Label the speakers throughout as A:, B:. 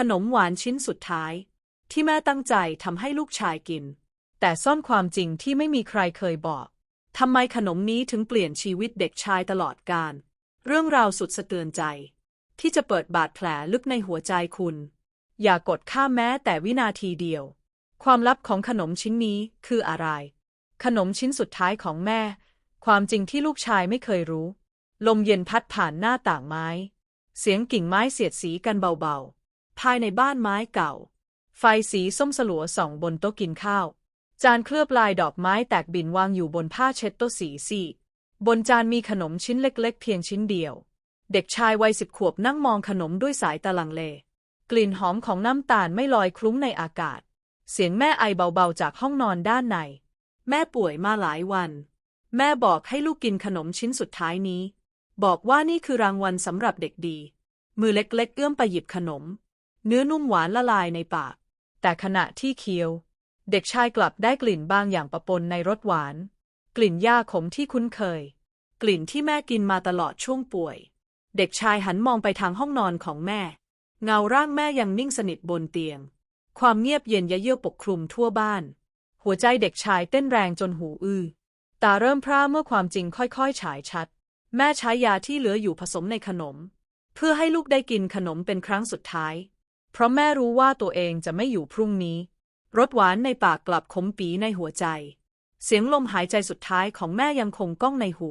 A: ขนมหวานชิ้นสุดท้าย ที่แม่ตั้งใจทำให้ลูกชายกิน
B: แต่ซ่อนความจริงที่ไม่มีใครเคยบอก
A: ทำไมขนมนี้ถึงเปลี่ยนชีวิตเด็กชายตลอดกาลเรื่องราวสุดสะเทือนใจ ที่จะเปิดบาดแผลลึกในหัวใจคุณ อย่ากดข้ามแม้แต่วินาทีเดียว ความลับของขนมชิ้นนี้คืออะไร ขนมชิ้นสุดท้ายของแม่ ความจริงที่ลูกชายไม่เคยรู้ ลมเย็นพัดผ่านหน้าต่างไม้ เสียงกิ่งไม้เสียดสีกันเบาๆ ภายในบ้านไม้เก่า ไฟสีส้มสลัวส่องบนโต๊ะกินข้าว จานเคลือบลายดอกไม้แตกบินวางอยู่บนผ้าเช็ดโต๊ะสีซีบนจานมีขนมชิ้นเล็กๆ เพียงชิ้นเดียว เด็กชายวัยสิบขวบนั่งมองขนมด้วยสายตาลังเล กลิ่นหอมของน้ำตาลไม่ลอยคลุ้งในอากาศ เสียงแม่ไอเบาๆจากห้องนอนด้านใน แม่ป่วยมาหลายวัน แม่บอกให้ลูกกินขนมชิ้นสุดท้ายนี้ บอกว่านี่คือรางวัลสำหรับเด็กดี มือเล็กๆเอื้อมไปหยิบขนม เนื้อนุ่มหวานละลายในปาก แต่ขณะที่เคี้ยว เด็กชายกลับได้กลิ่นบางอย่างปะปนในรสหวาน กลิ่นหญ้าขมที่คุ้นเคย กลิ่นที่แม่กินมาตลอดช่วงป่วย เด็กชายหันมองไปทางห้องนอนของแม่ เงาร่างแม่ยังนิ่งสนิทบนเตียง ความเงียบเย็นยะเยือกปกคลุมทั่วบ้าน หัวใจเด็กชายเต้นแรงจนหูอื้อตาเริ่มพร่าเมื่อความจริงค่อยๆฉายชัด แม่ใช้ยาที่เหลืออยู่ผสมในขนม เพื่อให้ลูกได้กินขนมเป็นครั้งสุดท้าย เพราะแม่รู้ว่าตัวเองจะไม่อยู่พรุ่งนี้ รสหวานในปากกลับขมปีในหัวใจ เสียงลมหายใจสุดท้ายของแม่ยังคงก้องในหู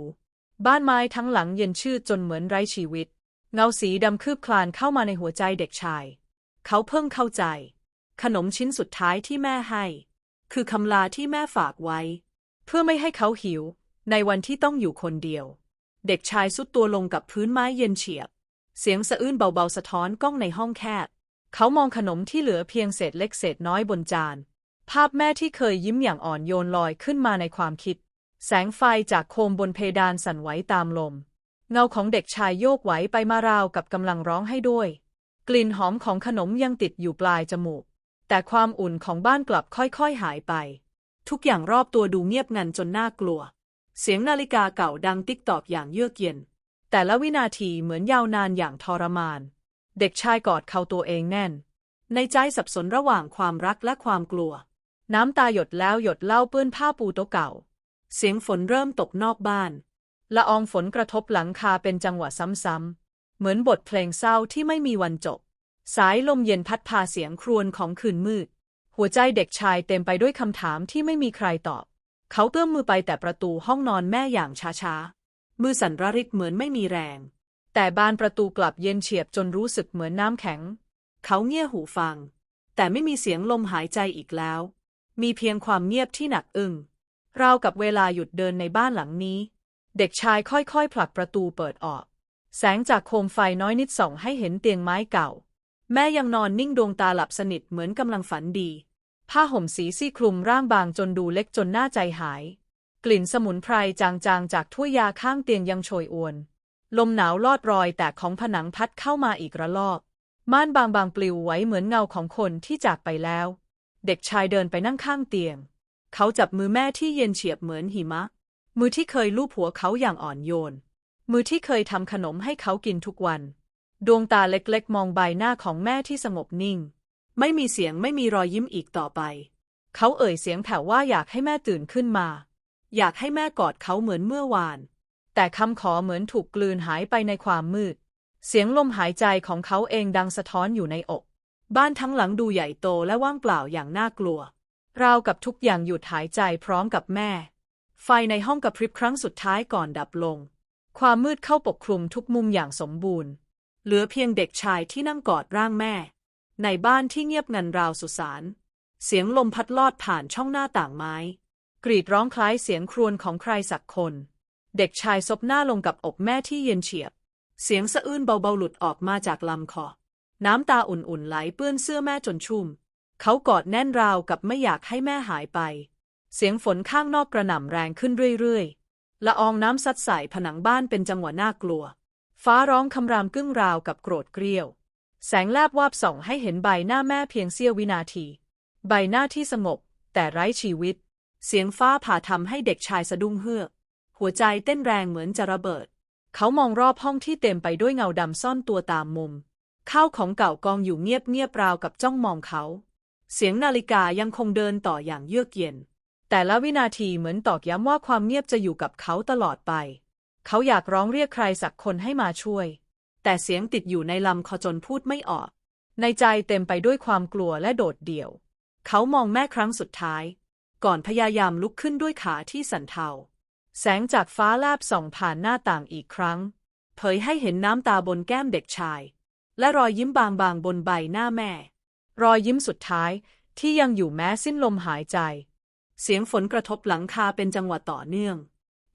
A: บ้านไม้ทั้งหลังเย็นชืดจนเหมือนไร้ชีวิต เงาสีดำคืบคลานเข้ามาในหัวใจเด็กชาย เขาเพิ่งเข้าใจ ขนมชิ้นสุดท้ายที่แม่ให้ คือคำลาที่แม่ฝากไว้ เพื่อไม่ให้เขาหิว ในวันที่ต้องอยู่คนเดียว เด็กชายสุดตัวลงกับพื้นไม้เย็นเฉียบ เสียงสะอื้นเบาๆสะท้อนก้องในห้องแคบ เขามองขนมที่เหลือเพียงเศษเล็กเศษน้อยบนจาน ภาพแม่ที่เคยยิ้มอย่างอ่อนโยนลอยขึ้นมาในความคิด แสงไฟจากโคมบนเพดานสั่นไหวตามลม เงาของเด็กชายโยกไหวไปมาราวกับกำลังร้องให้ด้วย กลิ่นหอมของขนมยังติดอยู่ปลายจมูก แต่ความอุ่นของบ้านกลับค่อยๆหายไป ทุกอย่างรอบตัวดูเงียบงันจนน่ากลัว เสียงนาฬิกาเก่าดังติ๊กตอกอย่างเยือกเย็น แต่ละวินาทีเหมือนยาวนานอย่างทรมาน เด็กชายกอดเขาตัวเองแน่น ในใจสับสนระหว่างความรักและความกลัว น้ำตาหยดแล้วหยดเล่าเปื้อนผ้าปูโต๊ะเก่า เสียงฝนเริ่มตกนอกบ้านละอองฝนกระทบหลังคาเป็นจังหวะซ้ำๆ เหมือนบทเพลงเศร้าที่ไม่มีวันจบ สายลมเย็นพัดพาเสียงครวญของคืนมืด หัวใจเด็กชายเต็มไปด้วยคำถามที่ไม่มีใครตอบ เขาเอื้อมมือไปแต่ประตูห้องนอนแม่อย่างช้าๆ มือสั่นระริกเหมือนไม่มีแรง แต่บานประตูกลับเย็นเฉียบจนรู้สึกเหมือนน้ำแข็ง เขาเงี่ยหูฟัง แต่ไม่มีเสียงลมหายใจอีกแล้ว มีเพียงความเงียบที่หนักอึ้งราวกับเวลาหยุดเดินในบ้านหลังนี้ เด็กชายค่อยๆ ผลักประตูเปิดออก แสงจากโคมไฟน้อยนิดส่องให้เห็นเตียงไม้เก่า แม่ยังนอนนิ่งดวงตาหลับสนิทเหมือนกำลังฝันดี ผ้าห่มสีซี่คลุมร่างบางจนดูเล็กจนหน่าใจหาย กลิ่นสมุนไพรจางๆ จากถ้วยยาข้างเตียงยังโชยอวน ลมหนาวลอดรอยแต่ของผนังพัดเข้ามาอีกระลอก ม่านบางๆปลิวไหวเหมือนเงาของคนที่จากไปแล้ว เด็กชายเดินไปนั่งข้างเตียง เขาจับมือแม่ที่เย็นเฉียบเหมือนหิมะ มือที่เคยลูบหัวเขาอย่างอ่อนโยน มือที่เคยทำขนมให้เขากินทุกวัน ดวงตาเล็กๆ มองใบหน้าของแม่ที่สงบนิ่ง ไม่มีเสียงไม่มีรอยยิ้มอีกต่อไป เขาเอ่ยเสียงแผ่วว่าอยากให้แม่ตื่นขึ้นมา อยากให้แม่กอดเขาเหมือนเมื่อวาน แต่คำขอเหมือนถูกกลืนหายไปในความมืด เสียงลมหายใจของเขาเองดังสะท้อนอยู่ในอก บ้านทั้งหลังดูใหญ่โตและว่างเปล่าอย่างน่ากลัว ราวกับทุกอย่างหยุดหายใจพร้อมกับแม่ ไฟในห้องกระพริบครั้งสุดท้ายก่อนดับลง ความมืดเข้าปกคลุมทุกมุมอย่างสมบูรณ์ เหลือเพียงเด็กชายที่นั่งกอดร่างแม่ ในบ้านที่เงียบงันราวสุสานเสียงลมพัดลอดผ่านช่องหน้าต่างไม้ กรีดร้องคล้ายเสียงครวญของใครสักคน เด็กชายซบหน้าลงกับอกแม่ที่เย็นเฉียบ เสียงสะอื้นเบาๆหลุดออกมาจากลำคอ น้ำตาอุ่นๆไหลเปื้อนเสื้อแม่จนชุ่ม เขากอดแน่นราวกับไม่อยากให้แม่หายไป เสียงฝนข้างนอกกระหน่ำแรงขึ้นเรื่อยๆ ละอองน้ำซัดใส่ผนังบ้านเป็นจังหวะน่ากลัว ฟ้าร้องคำรามกึ้งราวกับโกรธเกรี้ยว แสงแลบวาบส่องให้เห็นใบหน้าแม่เพียงเสี้ยววินาที ใบหน้าที่สงบ แต่ไร้ชีวิต เสียงฟ้าผ่าทำให้เด็กชายสะดุ้งเฮือก หัวใจเต้นแรงเหมือนจะระเบิด เขามองรอบห้องที่เต็มไปด้วยเงาดำซ่อนตัวตามมุม ข้าวของเก่ากองอยู่เงียบๆราวกับจ้องมองเขา เสียงนาฬิกายังคงเดินต่ออย่างเยือกเย็น แต่ละวินาทีเหมือนตอกย้ำว่าความเงียบจะอยู่กับเขาตลอดไป เขาอยากร้องเรียกใครสักคนให้มาช่วย แต่เสียงติดอยู่ในลำคอจนพูดไม่ออก ในใจเต็มไปด้วยความกลัวและโดดเดี่ยว เขามองแม่ครั้งสุดท้าย ก่อนพยายามลุกขึ้นด้วยขาที่สั่นเทา แสงจากฟ้าแลบส่องผ่านหน้าต่างอีกครั้ง เผยให้เห็นน้ำตาบนแก้มเด็กชาย และรอยยิ้มบางๆบนใบหน้าแม่ รอยยิ้มสุดท้ายที่ยังอยู่แม้สิ้นลมหายใจ เสียงฝนกระทบหลังคาเป็นจังหวะต่อเนื่อง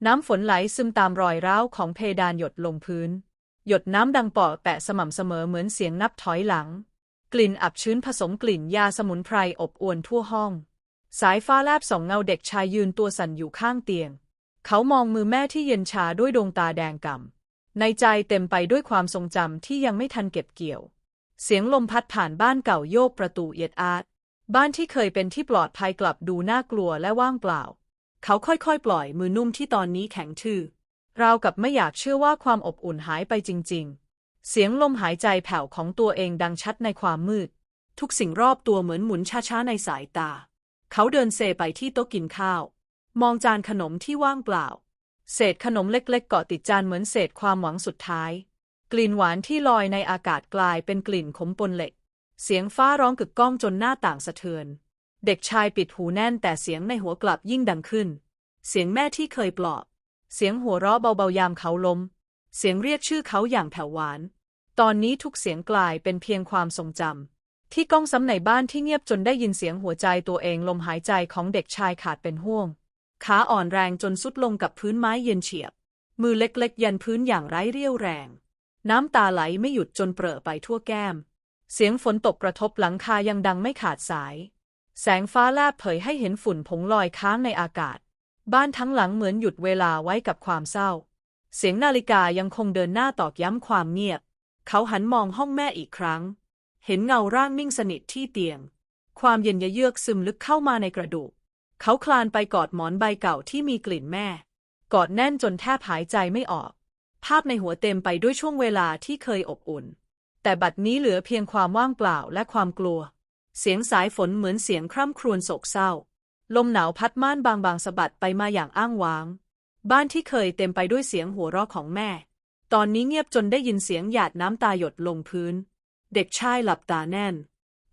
A: น้ำฝนไหลซึมตามรอยร้าวของเพดานหยดลงพื้น หยดน้ำดังปาะแปะสม่ำเสมอเหมือนเสียงนับถอยหลัง กลิ่นอับชื้นผสมกลิ่นยาสมุนไพรอบอวนทั่วห้อง สายฟ้าแลบส่องเงาเด็กชายยืนตัวสั่นอยู่ข้างเตียง เขามองมือแม่ที่เย็นชาด้วยดวงตาแดงก่ำในใจเต็มไปด้วยความทรงจำที่ยังไม่ทันเก็บเกี่ยว เสียงลมพัดผ่านบ้านเก่าโยกประตูเอียดอาดบ้านที่เคยเป็นที่ปลอดภัยกลับดูน่ากลัวและว่างเปล่า เขาค่อยๆ ปล่อยมือนุ่มที่ตอนนี้แข็งทื่อราวกับไม่อยากเชื่อว่าความอบอุ่นหายไปจริง ๆ เสียงลมหายใจแผ่วของตัวเองดังชัดในความมืด ทุกสิ่งรอบตัวเหมือนหมุนช้าๆในสายตา เขาเดินเซไปที่โต๊ะกินข้าว มองจานขนมที่ว่างเปล่า เศษขนมเล็กๆเกาะติดจานเหมือนเศษความหวังสุดท้าย กลิ่นหวานที่ลอยในอากาศกลายเป็นกลิ่นขมปนเหล็ก เสียงฟ้าร้องกึกก้องจนหน้าต่างสะเทือน เด็กชายปิดหูแน่นแต่เสียงในหัวกลับยิ่งดังขึ้น เสียงแม่ที่เคยปลอบ เสียงหัวเราะเบาๆยามเขาล้ม เสียงเรียกชื่อเขาอย่างแผ่วหวาน ตอนนี้ทุกเสียงกลายเป็นเพียงความทรงจำที่ก้องซ้ำในบ้านที่เงียบจนได้ยินเสียงหัวใจตัวเองลมหายใจของเด็กชายขาดเป็นห่วง ขาอ่อนแรงจนสุดลงกับพื้นไม้เย็นเฉียบ มือเล็กๆ ยันพื้นอย่างไร้เรี่ยวแรง น้ำตาไหลไม่หยุดจนเปรอะไปทั่วแก้ม เสียงฝนตกกระทบหลังคายังดังไม่ขาดสาย แสงฟ้าแลบเผยให้เห็นฝุ่นผงลอยค้างในอากาศ บ้านทั้งหลังเหมือนหยุดเวลาไว้กับความเศร้า เสียงนาฬิกายังคงเดินหน้าตอกย้ำความเงียบ เขาหันมองห้องแม่อีกครั้ง เห็นเงาร่างนิ่งสนิทที่เตียง ความเย็นยะเยือกซึมลึกเข้ามาในกระดูก เขาคลานไปกอดหมอนใบเก่าที่มีกลิ่นแม่ กอดแน่นจนแทบหายใจไม่ออก ภาพในหัวเต็มไปด้วยช่วงเวลาที่เคยอบอุ่น แต่บัดนี้เหลือเพียงความว่างเปล่าและความกลัว เสียงสายฝนเหมือนเสียงคร่ำครวญโศกเศร้า ลมหนาวพัดม่านบางๆสะบัดไปมาอย่างอ้างว้าง บ้านที่เคยเต็มไปด้วยเสียงหัวเราะของแม่ ตอนนี้เงียบจนได้ยินเสียงหยาดน้ำตาหยดลงพื้น เด็กชายหลับตาแน่น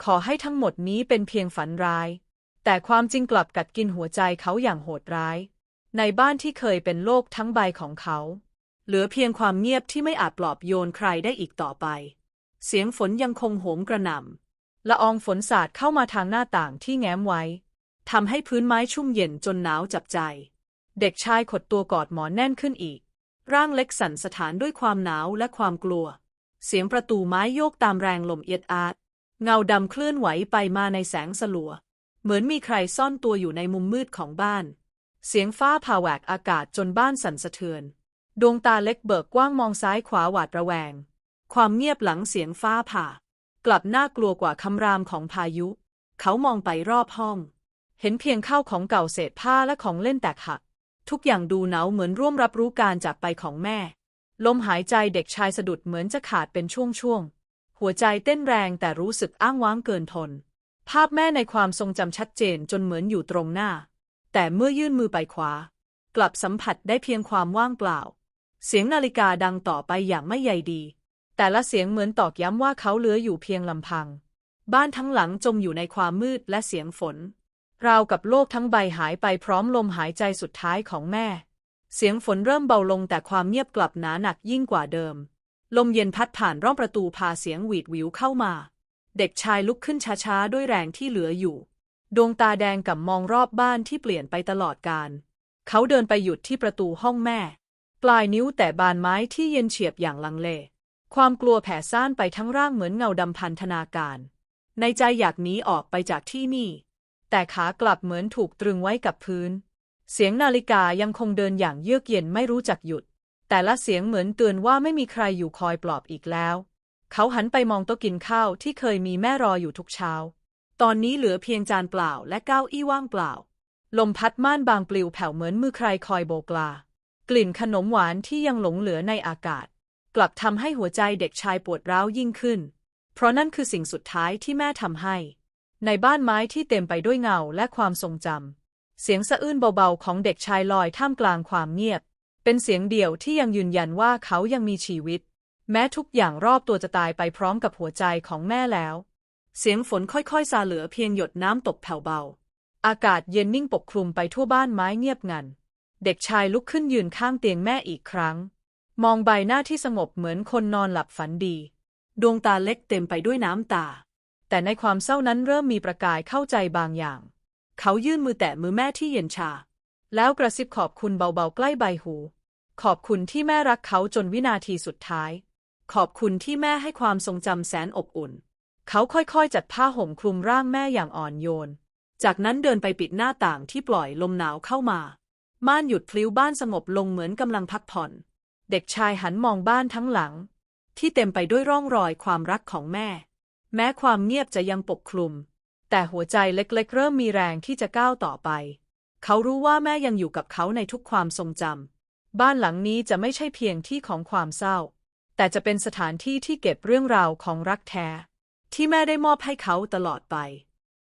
A: ขอให้ทั้งหมดนี้เป็นเพียงฝันร้าย แต่ความจริงกลับกัดกินหัวใจเขาอย่างโหดร้าย ในบ้านที่เคยเป็นโลกทั้งใบของเขา เหลือเพียงความเงียบที่ไม่อาจปลอบโยนใครได้อีกต่อไป เสียงฝนยังคงโหมกระหน่ำละอองฝนสาดเข้ามาทางหน้าต่างที่แง้มไว้ทำให้พื้นไม้ชุ่มเย็นจนหนาวจับใจ เด็กชายขดตัวกอดหมอนแน่นขึ้นอีก ร่างเล็กสั่นสะท้านด้วยความหนาวและความกลัว เสียงประตูไม้โยกตามแรงลมเอียดอาด เงาดำเคลื่อนไหวไปมาในแสงสลัว เหมือนมีใครซ่อนตัวอยู่ในมุมมืดของบ้าน เสียงฟ้าผ่าแหวกอากาศจนบ้านสั่นสะเทือน ดวงตาเล็กเบิกกว้างมองซ้ายขวาหวาดระแวง ความเงียบหลังเสียงฟ้าผ่า กลับน่ากลัวกว่าคำรามของพายุ เขามองไปรอบห้อง เห็นเพียงข้าวของเก่าเศษผ้าและของเล่นแตกหัก ทุกอย่างดูหนาวเหมือนร่วมรับรู้การจากไปของแม่ ลมหายใจเด็กชายสะดุดเหมือนจะขาดเป็นช่วงๆ หัวใจเต้นแรงแต่รู้สึกอ้างว้างเกินทน ภาพแม่ในความทรงจำชัดเจนจนเหมือนอยู่ตรงหน้า แต่เมื่อยื่นมือไปขวา กลับสัมผัสได้เพียงความว่างเปล่า เสียงนาฬิกาดังต่อไปอย่างไม่ใยดี แต่ละเสียงเหมือนตอกย้ำว่าเขาเหลืออยู่เพียงลำพัง บ้านทั้งหลังจมอยู่ในความมืดและเสียงฝน ราวกับโลกทั้งใบหายไปพร้อมลมหายใจสุดท้ายของแม่ เสียงฝนเริ่มเบาลงแต่ความเงียบกลับหนาหนักยิ่งกว่าเดิม ลมเย็นพัดผ่านร่องประตูพาเสียงหวีดหวิวเข้ามา เด็กชายลุกขึ้นช้าๆ ด้วยแรงที่เหลืออยู่ ดวงตาแดงกับมองรอบบ้านที่เปลี่ยนไปตลอดการ เขาเดินไปหยุดที่ประตูห้องแม่ ปลายนิ้วแต่บานไม้ที่เย็นเฉียบอย่างลังเล ความกลัวแผ่ซ่านไปทั้งร่างเหมือนเงาดำพันธนาการ ในใจอยากหนีออกไปจากที่นี่ แต่ขากลับเหมือนถูกตรึงไว้กับพื้น เสียงนาฬิกายังคงเดินอย่างเยือกเย็นไม่รู้จักหยุด แต่ละเสียงเหมือนเตือนว่าไม่มีใครอยู่คอยปลอบอีกแล้ว เขาหันไปมองโต๊ะกินข้าวที่เคยมีแม่รออยู่ทุกเช้า ตอนนี้เหลือเพียงจานเปล่าและเก้าอี้ว่างเปล่า ลมพัดม่านบางปลิวแผ่วเหมือนมือใครคอยโบกลา กลิ่นขนมหวานที่ยังหลงเหลือในอากาศ กลับทำให้หัวใจเด็กชายปวดร้าวยิ่งขึ้น เพราะนั่นคือสิ่งสุดท้ายที่แม่ทำให้
B: ในบ้านไม้ที่เต็มไปด้วยเงาและความทรงจำเสียงสะอื้นเบาๆของเด็กชายลอยท่ามกลางความเงียบ เป็นเสียงเดียวที่ยังยืนยันว่าเขายังมีชีวิต แม้ทุกอย่างรอบตัวจะตายไปพร้อมกับหัวใจของแม่แล้ว
A: เสียงฝนค่อยๆซาเหลือเพียงหยดน้ำตกแผ่วเบา
B: อากาศเย็นนิ่งปกคลุมไปทั่วบ้านไม้เงียบงัน เด็กชายลุกขึ้นยืนข้างเตียงแม่อีกครั้ง มองใบหน้าที่สงบเหมือนคนนอนหลับฝันดี
A: ดวงตาเล็กเต็มไปด้วยน้ำตา
B: แต่ในความเศร้านั้นเริ่มมีประกายเข้าใจบางอย่าง
A: เขายื่นมือแตะมือแม่ที่เย็นชา
B: แล้วกระซิบขอบคุณเบาๆใกล้ใบหู ขอบคุณที่แม่รักเขาจนวินาทีสุดท้าย
A: ขอบคุณที่แม่ให้ความทรงจำแสนอบอุ่น
B: เขาค่อยๆ จัดผ้าห่มคลุมร่างแม่อย่างอ่อนโยน
A: จากนั้นเดินไปปิดหน้าต่างที่ปล่อยลมหนาวเข้ามา ม่านหยุดพลิ้วบ้านสงบลงเหมือนกำลังพักผ่อน
B: เด็กชายหันมองบ้านทั้งหลัง
A: ที่เต็มไปด้วยร่องรอยความรักของแม่ แม้ความเงียบจะยังปกคลุม
B: แต่หัวใจเล็กๆ เริ่มมีแรงที่จะก้าวต่อไป
A: เขารู้ว่าแม่ยังอยู่กับเขาในทุกความทรงจำ
B: บ้านหลังนี้จะไม่ใช่เพียงที่ของความเศร้า แต่จะเป็นสถานที่ที่เก็บเรื่องราวของรักแท้
A: ที่แม่ได้มอบให้เขาตลอดไป